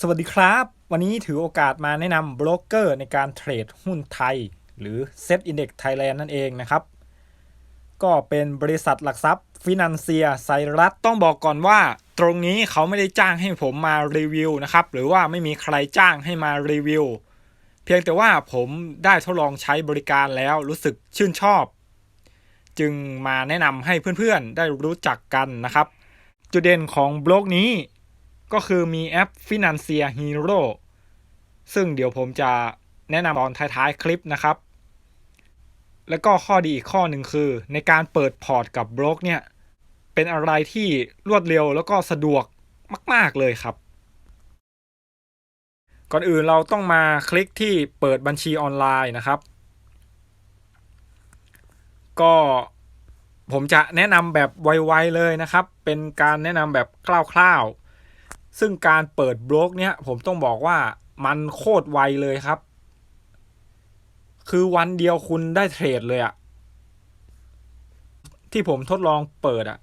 สวัสดีครับ วันนี้ถือโอกาสมาแนะนำโบรกเกอร์ในการเทรดหุ้นไทย หรือ Set Index Thailand นั่นเองนะครับ ก็เป็นบริษัทหลักทรัพย์ ฟินันเซียไซรัสต้องบอกก่อนว่า ตรงนี้เขาไม่ได้จ้างให้ผมมารีวิวนะครับ หรือว่าไม่มีใครจ้างให้มารีวิว เพียงแต่ว่าผมได้ทดลองใช้บริการแล้วรู้สึกชื่นชอบ จึงมาแนะนำให้เพื่อนๆได้รู้จักกันนะครับ จุดเด่นของบล็อกนี้ ก็คือมีแอป Financier Hero ซึ่งเดี๋ยวผมจะแนะนำตอนท้ายๆคลิปนะครับ แล้วก็ข้อดีอีกข้อหนึ่งคือ ในการเปิดพอร์ตกับบล็อกเนี่ย เป็นอะไรที่รวดเร็วแล้วก็สะดวกมาก ๆเลยครับ ก่อนอื่นเราต้องมาคลิกที่เปิดบัญชีออนไลน์นะครับ ก็ผมจะแนะนำแบบไวๆเลยนะครับ เป็นการแนะนำแบบคร่าวๆ ซึ่งการเปิดบล็อกเนี่ยผมต้องบอกว่ามันโคตรไวเลยครับ คือวันเดียวคุณได้เทรดเลยอะที่ผมทดลองเปิดอะ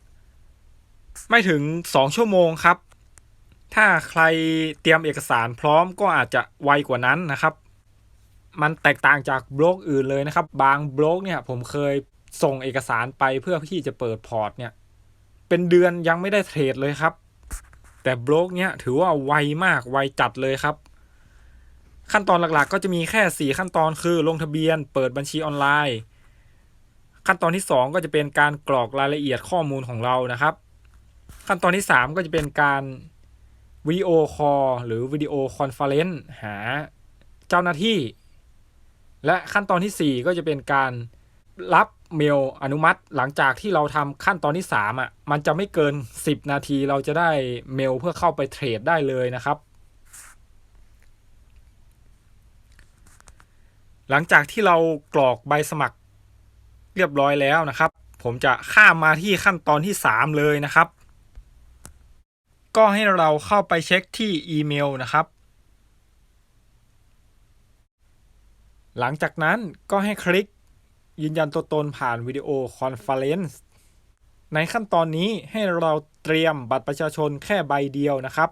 ไม่ถึง2ชั่วโมงครับ ถ้าใครเตรียมเอกสารพร้อมก็อาจจะไวกว่านั้นนะครับ มันแตกต่างจากบล็อกอื่นเลยนะครับ บางบล็อกเนี่ยผมเคยส่งเอกสารไปเพื่อที่จะเปิดพอร์ตเนี่ย เป็นเดือนยังไม่ได้เทรดเลยครับ แต่บล็อกเนี้ยถือว่าไวมากไวจัดเลยครับ ขั้นตอนหลักๆ ก็จะมีแค่ 4 ขั้นตอนคือลงทะเบียน เปิดบัญชีออนไลน์ ขั้นตอนที่ 2 ก็จะเป็นการกรอกรายละเอียดข้อมูลของเรานะครับ ขั้นตอนที่ 3 ก็จะเป็นการวิดีโอคอลหรือวิดีโอคอนเฟอเรนซ์หาเจ้าหน้าที่ และขั้นตอนทีสี่4 ก็จะเป็นการรับ เมลอนุมัติหลังจากที่เราทำขั้นตอนที่3อะมันจะไม่เกิน 10 นาทีเราจะได้เมลเพื่อเข้าไปเทรดได้เลยนะครับ หลังจากที่เรากรอกใบสมัครเรียบร้อยแล้วนะครับ ผมจะข้ามมาที่ขั้นตอนที่ 3 เลยนะครับ ก็ให้เราเข้าไปเช็คที่อีเมลนะครับหลังจากนั้นก็ให้คลิก ยืนยันตัวตนผ่านวิดีโอคอนเฟอเรนซ์ในขั้นตอนนี้ให้เราเตรียมบัตรประชาชนแค่ใบเดียวนะครับ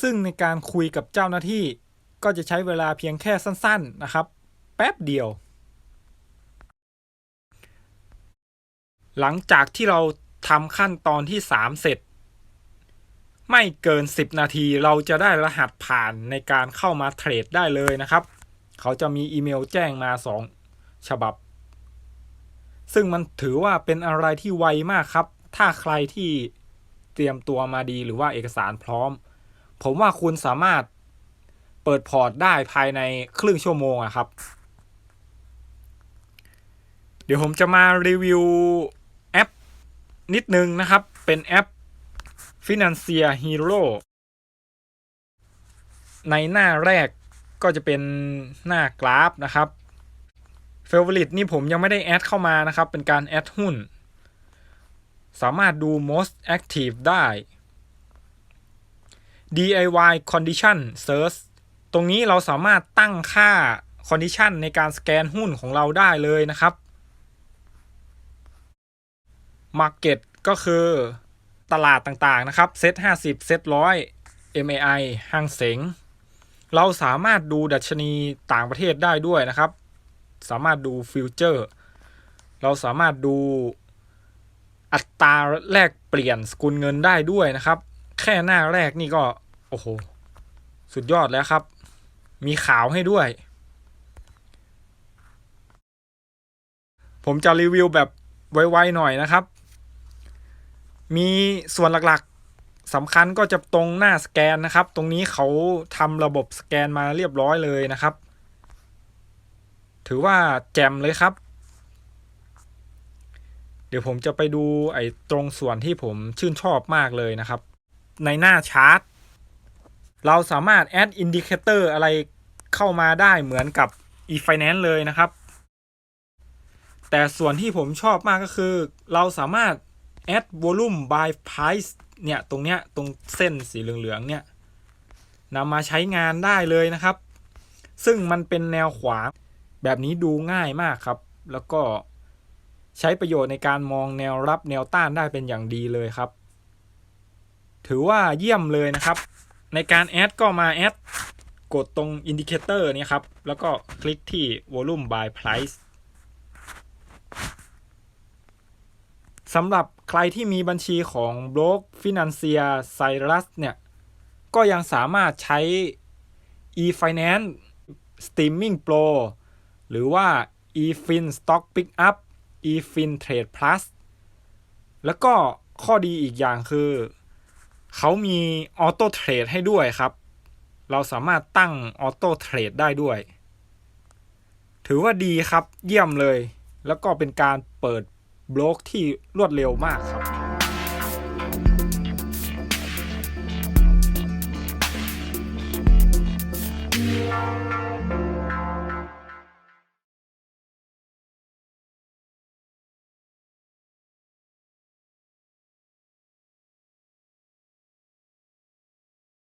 ซึ่งในการคุยกับเจ้าหน้าที่ก็จะใช้เวลาเพียงแค่สั้น ๆ นะครับ แป๊บเดียว หลังจากที่เราทำขั้นตอนที่ 3 เสร็จ ไม่เกิน 10 นาทีเราจะได้รหัสผ่านในการเข้ามาเทรดได้เลยนะครับ เขาจะมีอีเมลแจ้งมา 2 ฉบับ ซึ่งมันถือว่าเป็นอะไรที่ไวมากครับ ถ้าใครที่เตรียมตัวมาดีหรือว่าเอกสารพร้อม ผมว่าคุณสามารถเปิดพอร์ตได้ภายในครึ่งชั่วโมงอะครับ เดี๋ยวผมจะมารีวิวแอปนิดนึงนะครับ เป็นแอป Financier Hero ในหน้าแรกก็จะเป็นหน้ากราฟนะครับ Favorite นี่ผมยังไม่ได้แอดเข้ามานะครับ เป็นการแอดหุ้น สามารถดู most active ได้ DIY condition search ตรงนี้เราสามารถตั้งค่า condition ในการสแกนหุ้นของเราได้เลยนะครับ Market ก็คือตลาดต่างๆนะครับเซต50 เซต100 MAI ห้างเสง เราสามารถดูดัชนีต่างประเทศได้ด้วยนะครับ สามารถดูฟิวเจอร์ เราสามารถดูอัตราแลกเปลี่ยนสกุลเงินได้ด้วยนะครับ แค่หน้าแรกนี่ก็ โอ้โห สุดยอดแล้วครับ มีข่าวให้ด้วย ผมจะรีวิวแบบไวๆหน่อยนะครับ มีส่วนหลักๆสำคัญก็จะตรงหน้าสแกนนะครับ ตรงนี้เขาทำระบบสแกนมาเรียบร้อยเลยนะครับ ถือว่าแจ่มเลยครับ เดี๋ยวผมจะไปดูไอ้ตรงส่วนที่ผมชื่นชอบมากเลยนะครับ ในหน้าชาร์ตเราสามารถแอดอินดิเคเตอร์อะไรเข้ามาได้เหมือนกับ e-finance เลยนะครับ แต่ส่วนที่ผมชอบมากก็คือ เราสามารถ add volume by price เนี่ย ตรงเนี้ยตรงเส้นสีเหลืองๆเนี่ยนำมาใช้งานได้เลยนะครับ ซึ่งมันเป็นแนวขวาง แบบนี้ดูง่ายมากครับ แล้วก็ใช้ประโยชน์ในการมองแนวรับแนวต้านได้เป็นอย่างดีเลยครับ ถือว่าเยี่ยมเลยนะครับ ในการแอดก็มาแอดกดตรงอินดิเคเตอร์นี้ครับ แล้วก็คลิกที่ volume by price สำหรับใครที่มีบัญชีของ b l o k Financier Cyrus เนี่ย ก็ยังสามารถใช้ eFinance Streaming Pro หรือว่า eFin Stock Pickup eFin Trade Plus แล้วก็ข้อดีอีกอย่างคือ เขามีออโต้เทรดให้ด้วยครับ เราสามารถตั้งออโต้เทรดได้ด้วย ถือว่าดีครับเยี่ยมเลย แล้วก็เป็นการเปิดบล็อกที่รวดเร็วมากครับ